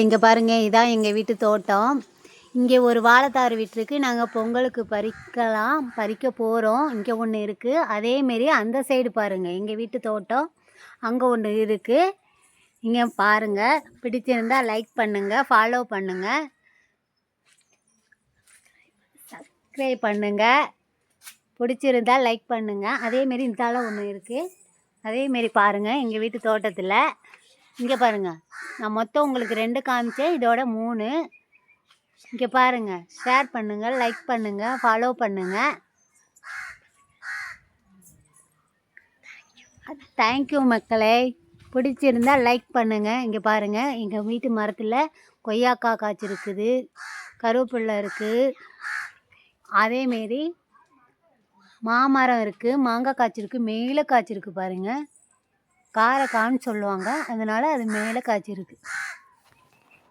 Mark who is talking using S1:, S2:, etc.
S1: இங்கே பாருங்கள் இதான் எங்கள் வீட்டு தோட்டம். இங்கே ஒரு வாழைத்தாறு விட்டுருக்கு. நாங்கள் பொங்கலுக்கு பறிக்கலாம் பறிக்க போகிறோம் இங்கே ஒன்று இருக்குது அதேமாரி அந்த சைடு பாருங்கள் எங்கள் வீட்டு தோட்டம். அங்கே ஒன்று இருக்குது இங்கே பாருங்கள் பிடிச்சிருந்தா லைக் பண்ணுங்கள் ஃபாலோ பண்ணுங்கள் சப்ஸ்கிரைப் பண்ணுங்கள் பிடிச்சிருந்தா லைக் பண்ணுங்கள் அதேமாரி இந்தால ஒன்று இருக்குது அதேமாரி பாருங்கள் எங்கள் வீட்டு தோட்டத்தில். இங்கே பாருங்கள் நான் மொத்தம் உங்களுக்கு ரெண்டு காமிச்சேன். இதோட மூணு. இங்கே பாருங்கள் ஷேர் பண்ணுங்கள் லைக் பண்ணுங்கள் ஃபாலோ பண்ணுங்கள் தேங்க்யூ மக்களே. பிடிச்சிருந்தா லைக் பண்ணுங்கள் இங்கே பாருங்கள் எங்கள் வீட்டு மரத்தில் கொய்யாக்காய் காய்ச்சிருக்குது. கருவேப்பிள்ளை இருக்குது அதேமாரி மாமரம் இருக்குது மாங்காய் காய்ச்சிருக்கு. மேலே காய்ச்சிருக்கு பாருங்கள் காரைக்கான்னு சொல்லுவாங்க. அதனால் அது மேலே காய்ச்சிருக்கு.